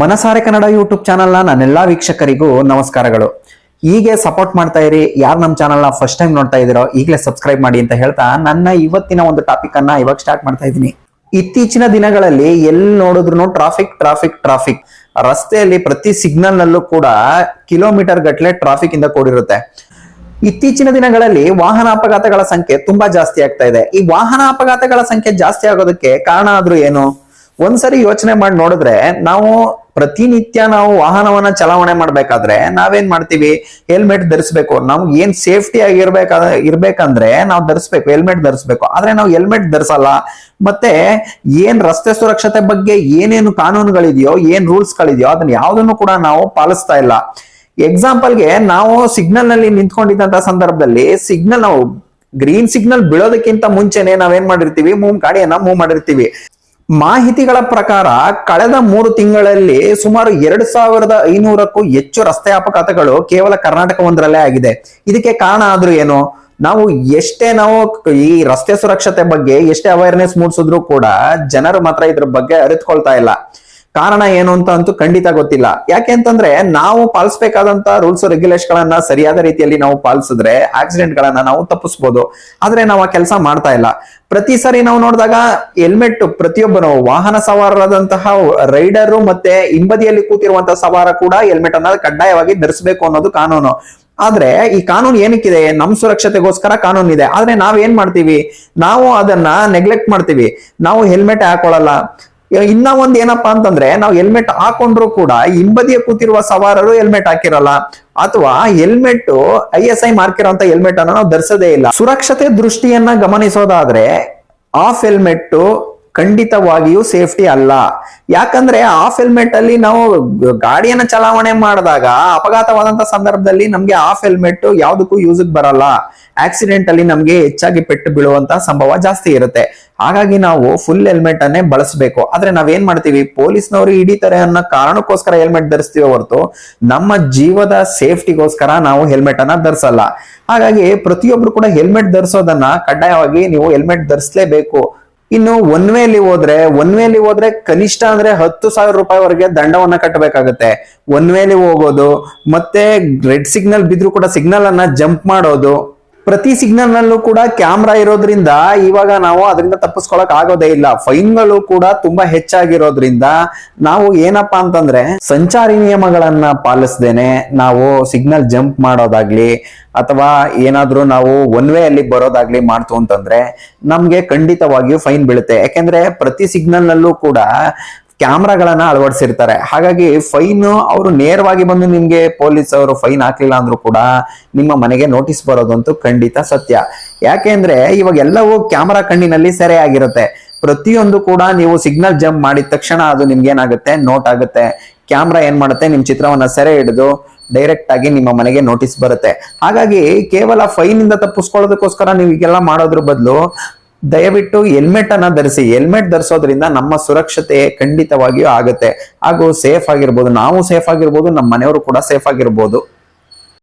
ಮನಸಾರೆ ಕನ್ನಡ ಯೂಟ್ಯೂಬ್ ಚಾನಲ್ನ ನನ್ನೆಲ್ಲಾ ವೀಕ್ಷಕರಿಗೂ ನಮಸ್ಕಾರಗಳು. ಹೀಗೆ ಸಪೋರ್ಟ್ ಮಾಡ್ತಾ ಇರಿ, ಯಾರು ನಮ್ಮ ಚಾನಲ್ನ ಫಸ್ಟ್ ಟೈಮ್ ನೋಡ್ತಾ ಇದ್ದೀರೋ, ಈಗಲೇ ಸಬ್ಸ್ಕ್ರೈಬ್ ಮಾಡಿ ಅಂತ ಹೇಳ್ತಾ ನನ್ನ ಇವತ್ತಿನ ಒಂದು ಟಾಪಿಕ್ ಅನ್ನ ಇವಾಗ ಸ್ಟಾರ್ಟ್ ಮಾಡ್ತಾ ಇದ್ದೀನಿ. ಇತ್ತೀಚಿನ ದಿನಗಳಲ್ಲಿ ಎಲ್ಲಿ ನೋಡಿದ್ರು ಟ್ರಾಫಿಕ್ ಟ್ರಾಫಿಕ್ ಟ್ರಾಫಿಕ್ ರಸ್ತೆಯಲ್ಲಿ ಪ್ರತಿ ಸಿಗ್ನಲ್ ನಲ್ಲೂ ಕೂಡ ಕಿಲೋಮೀಟರ್ ಗಟ್ಟಲೆ ಟ್ರಾಫಿಕ್ ಇಂದ ಕೂಡಿರುತ್ತೆ. ಇತ್ತೀಚಿನ ದಿನಗಳಲ್ಲಿ ವಾಹನ ಅಪಘಾತಗಳ ಸಂಖ್ಯೆ ತುಂಬಾ ಜಾಸ್ತಿ ಆಗ್ತಾ ಇದೆ. ಈ ವಾಹನ ಅಪಘಾತಗಳ ಸಂಖ್ಯೆ ಜಾಸ್ತಿ ಆಗೋದಕ್ಕೆ ಕಾರಣ ಆದ್ರೂ ಏನು? ಒಂದ್ಸರಿ ಯೋಚನೆ ಮಾಡಿ ನೋಡಿದ್ರೆ ನಾವು ಪ್ರತಿನಿತ್ಯ ನಾವು ವಾಹನವನ್ನ ಚಲಾವಣೆ ಮಾಡ್ಬೇಕಾದ್ರೆ ನಾವೇನ್ ಮಾಡ್ತೀವಿ? ಹೆಲ್ಮೆಟ್ ಧರಿಸ್ಬೇಕು. ನಮ್ಗೆ ಏನ್ ಸೇಫ್ಟಿ ಆಗಿರ್ಬೇಕ ಇರ್ಬೇಕಂದ್ರೆ ನಾವು ಧರಿಸ್ಬೇಕು ಹೆಲ್ಮೆಟ್ ಧರಿಸ್ಬೇಕು. ಆದ್ರೆ ನಾವು ಹೆಲ್ಮೆಟ್ ಧರಿಸಲ್ಲ. ಮತ್ತೆ ಏನ್ ರಸ್ತೆ ಸುರಕ್ಷತೆ ಬಗ್ಗೆ ಏನೇನು ಕಾನೂನುಗಳಿದೆಯೋ, ಏನ್ ರೂಲ್ಸ್ ಗಳಿದೆಯೋ ಅದನ್ನ ಯಾವ್ದನ್ನು ಕೂಡ ನಾವು ಪಾಲಿಸ್ತಾ ಇಲ್ಲ. ಎಕ್ಸಾಂಪಲ್ಗೆ ನಾವು ಸಿಗ್ನಲ್ನಲ್ಲಿ ನಿಂತ್ಕೊಂಡಿದ್ದಂತ ಸಂದರ್ಭದಲ್ಲಿ ಸಿಗ್ನಲ್ ನಾವು ಗ್ರೀನ್ ಸಿಗ್ನಲ್ ಬೀಳೋದಕ್ಕಿಂತ ಮುಂಚೆನೆ ನಾವೇನ್ ಮಾಡಿರ್ತೀವಿ? ಮೂವ್ ಗಾಡಿಯನ್ನ ಮೂವ್ ಮಾಡಿರ್ತೀವಿ. ಮಾಹಿತಿಗಳ ಪ್ರಕಾರ ಕಳೆದ ಮೂರು ತಿಂಗಳಲ್ಲಿ ಸುಮಾರು ಎರಡು ಸಾವಿರದ ಐನೂರಕ್ಕೂ ಹೆಚ್ಚು ರಸ್ತೆ ಅಪಘಾತಗಳು ಕೇವಲ ಕರ್ನಾಟಕ ಒಂದರಲ್ಲೇ ಆಗಿದೆ. ಇದಕ್ಕೆ ಕಾರಣ ಆದ್ರೂ ಏನು? ನಾವು ಎಷ್ಟೇ ನಾವು ಈ ರಸ್ತೆ ಸುರಕ್ಷತೆ ಬಗ್ಗೆ ಎಷ್ಟೇ ಅವೇರ್ನೆಸ್ ಮೂಡಿಸಿದ್ರು ಕೂಡ ಜನರು ಮಾತ್ರ ಇದ್ರ ಬಗ್ಗೆ ಅರಿತುಕೊಳ್ತಾ ಇಲ್ಲ. ಕಾರಣ ಏನು ಅಂತ ಅಂತೂ ಖಂಡಿತ ಗೊತ್ತಿಲ್ಲ. ಯಾಕೆ ಅಂತಂದ್ರೆ ನಾವು ಪಾಲಿಸಬೇಕಾದಂತ ರೂಲ್ಸ್ ರೆಗ್ಯುಲೇಷನ್ ಗಳನ್ನ ಸರಿಯಾದ ರೀತಿಯಲ್ಲಿ ನಾವು ಪಾಲಿಸಿದ್ರೆ ಆಕ್ಸಿಡೆಂಟ್ ಗಳನ್ನ ನಾವು ತಪ್ಪಿಸ್ಬೋದು. ಆದ್ರೆ ನಾವು ಆ ಕೆಲಸ ಮಾಡ್ತಾ ಇಲ್ಲ. ಪ್ರತಿ ಸಾರಿ ನಾವು ನೋಡಿದಾಗ ಹೆಲ್ಮೆಟ್ ಪ್ರತಿಯೊಬ್ಬನು ವಾಹನ ಸವಾರರಾದಂತಹ ರೈಡರು ಮತ್ತೆ ಹಿಂಬದಿಯಲ್ಲಿ ಕೂತಿರುವಂತಹ ಸವಾರ ಕೂಡ ಹೆಲ್ಮೆಟ್ ಅನ್ನ ಕಡ್ಡಾಯವಾಗಿ ಧರಿಸಬೇಕು ಅನ್ನೋದು ಕಾನೂನು. ಆದ್ರೆ ಈ ಕಾನೂನು ಏನಕ್ಕಿದೆ? ನಮ್ ಸುರಕ್ಷತೆಗೋಸ್ಕರ ಕಾನೂನು ಇದೆ. ಆದ್ರೆ ನಾವ್ ಏನ್ ಮಾಡ್ತೀವಿ? ನಾವು ಅದನ್ನ ನೆಗ್ಲೆಕ್ಟ್ ಮಾಡ್ತೀವಿ. ನಾವು ಹೆಲ್ಮೆಟ್ ಹಾಕೊಳ್ಳಲ್ಲ ಇನ್ನ ಒಂದ್ ಏನಪ್ಪಾ ಅಂತಂದ್ರೆ ನಾವು ಹೆಲ್ಮೆಟ್ ಹಾಕೊಂಡ್ರು ಕೂಡ ಹಿಂಬದಿಯ ಕೂತಿರುವ ಸವಾರರು ಹೆಲ್ಮೆಟ್ ಹಾಕಿರಲ್ಲ. ಅಥವಾ helmet I S I mark helmet ಅನ್ನ ನಾವು ಧರಿಸೋದೇ ಇಲ್ಲ. ಸುರಕ್ಷತೆ ದೃಷ್ಟಿಯನ್ನ ಗಮನಿಸೋದಾದ್ರೆ ಆಫ್ ಹೆಲ್ಮೆಟ್ ಖಂಡಿತವಾಗಿಯೂ ಸೇಫ್ಟಿ ಅಲ್ಲ. ಯಾಕಂದ್ರೆ ಆಫ್ ಹೆಲ್ಮೆಟ್ ಅಲ್ಲಿ ನಾವು ಗಾಡಿಯನ್ನ ಚಲಾವಣೆ ಮಾಡಿದಾಗ, ಅಪಘಾತವಾದಂತ ಸಂದರ್ಭದಲ್ಲಿ ನಮ್ಗೆ ಆಫ್ ಹೆಲ್ಮೆಟ್ ಯಾವ್ದಕ್ಕೂ ಯೂಸ್ ಬರಲ್ಲ. ಆಕ್ಸಿಡೆಂಟ್ ಅಲ್ಲಿ ನಮ್ಗೆ ಹೆಚ್ಚಾಗಿ ಪೆಟ್ಟು ಬೀಳುವಂತ ಸಂಭವ ಜಾಸ್ತಿ ಇರುತ್ತೆ. ಹಾಗಾಗಿ ನಾವು ಫುಲ್ ಹೆಲ್ಮೆಟ್ ಅನ್ನೇ ಬಳಸಬೇಕು. ಆದ್ರೆ ನಾವೇನ್ ಮಾಡ್ತೀವಿ? ಪೊಲೀಸ್ನವರು ಹಿಡಿತಾರೆ ಅನ್ನೋ ಕಾರಣಕ್ಕೋಸ್ಕರ ಹೆಲ್ಮೆಟ್ ಧರಿಸ್ತೀವಿ ಹೊರತು, ನಮ್ಮ ಜೀವದ ಸೇಫ್ಟಿಗೋಸ್ಕರ ನಾವು ಹೆಲ್ಮೆಟ್ ಅನ್ನ ಧರಿಸಲ್ಲ. ಹಾಗಾಗಿ ಪ್ರತಿಯೊಬ್ರು ಕೂಡ ಹೆಲ್ಮೆಟ್ ಧರಿಸೋದನ್ನ ಕಡ್ಡಾಯವಾಗಿ ನೀವು ಹೆಲ್ಮೆಟ್ ಧರಿಸಲೇಬೇಕು. ಇನ್ನು ಒನ್ ವೇಲಿ ಹೋದ್ರೆ ಒನ್ ವೇಲಿ ಹೋದ್ರೆ ಕನಿಷ್ಠ ಅಂದ್ರೆ ಹತ್ತು ಸಾವಿರ ರೂಪಾಯಿವರೆಗೆ ದಂಡವನ್ನ ಕಟ್ಟಬೇಕಾಗುತ್ತೆ. ಒನ್ ವೇಲಿ ಹೋಗೋದು, ಮತ್ತೆ ರೆಡ್ ಸಿಗ್ನಲ್ ಬಿದ್ರು ಕೂಡ ಸಿಗ್ನಲ್ ಅನ್ನ ಜಂಪ್ ಮಾಡೋದು ಪ್ರತಿ ಸಿಗ್ನಲ್ ನಲ್ಲೂ ಕೂಡ ಕ್ಯಾಮ್ರಾ ಇರೋದ್ರಿಂದ ಇವಾಗ ನಾವು ಅದರಿಂದ ತಪ್ಪಿಸ್ಕೊಳಕ್ ಆಗೋದೇ ಇಲ್ಲ. ಫೈನ್ಗಳು ಕೂಡ ತುಂಬಾ ಹೆಚ್ಚಾಗಿರೋದ್ರಿಂದ ನಾವು ಏನಪ್ಪಾ ಅಂತಂದ್ರೆ ಸಂಚಾರಿ ನಿಯಮಗಳನ್ನ ಪಾಲಿಸ್ದೇನೆ ನಾವು ಸಿಗ್ನಲ್ ಜಂಪ್ ಮಾಡೋದಾಗ್ಲಿ ಅಥವಾ ಏನಾದ್ರೂ ನಾವು ಒನ್ ವೇ ಅಲ್ಲಿ ಬರೋದಾಗ್ಲಿ ಮಾಡ್ತು ಅಂತಂದ್ರೆ ನಮ್ಗೆ ಖಂಡಿತವಾಗಿಯೂ ಫೈನ್ ಬೀಳುತ್ತೆ. ಯಾಕೆಂದ್ರೆ ಪ್ರತಿ ಸಿಗ್ನಲ್ ನಲ್ಲೂ ಕೂಡ ಕ್ಯಾಮ್ರಾಗಳನ್ನ ಅಳವಡಿಸಿರ್ತಾರೆ. ಹಾಗಾಗಿ ಫೈನ್ ಅವರು ನೇರವಾಗಿ ಬಂದು ನಿಮ್ಗೆ ಪೊಲೀಸ್ ಅವರು ಫೈನ್ ಹಾಕ್ಲಿಲ್ಲ ಅಂದ್ರೂ ಕೂಡ ನಿಮ್ಮ ಮನೆಗೆ ನೋಟಿಸ್ ಬರೋದಂತೂ ಖಂಡಿತ ಸತ್ಯ. ಯಾಕೆಂದ್ರೆ ಇವಾಗ ಎಲ್ಲವೂ ಕ್ಯಾಮ್ರಾ ಕಣ್ಣಿನಲ್ಲಿ ಸೆರೆ ಆಗಿರುತ್ತೆ ಪ್ರತಿಯೊಂದು ಕೂಡ ನೀವು ಸಿಗ್ನಲ್ ಜಂಪ್ ಮಾಡಿದ ತಕ್ಷಣ ಅದು ನಿಮ್ಗೆ ಏನಾಗುತ್ತೆ? ನೋಟ್ ಆಗುತ್ತೆ. ಕ್ಯಾಮ್ರಾ ಏನ್ ಮಾಡುತ್ತೆ? ನಿಮ್ ಚಿತ್ರವನ್ನ ಸೆರೆ ಹಿಡಿದು ಡೈರೆಕ್ಟ್ ಆಗಿ ನಿಮ್ಮ ಮನೆಗೆ ನೋಟಿಸ್ ಬರುತ್ತೆ. ಹಾಗಾಗಿ ಕೇವಲ ಫೈನ್ ಇಂದ ತಪ್ಪಿಸ್ಕೊಳ್ಳೋದಕ್ಕೋಸ್ಕರ ನೀವು ಈಗೆಲ್ಲ ಮಾಡೋದ್ರ ಬದಲು ದಯವಿಟ್ಟು ಹೆಲ್ಮೆಟ್ ಅನ್ನ ಧರಿಸಿ. ಹೆಲ್ಮೆಟ್ ಧರಿಸೋದ್ರಿಂದ ನಮ್ಮ ಸುರಕ್ಷತೆ ಖಂಡಿತವಾಗಿಯೂ ಆಗುತ್ತೆ. ಹಾಗೂ ಸೇಫ್ ಆಗಿರ್ಬೋದು. ನಾವು ಸೇಫ್ ಆಗಿರ್ಬೋದು ನಮ್ಮ ಮನೆಯವರು ಕೂಡ ಸೇಫ್ ಆಗಿರ್ಬೋದು.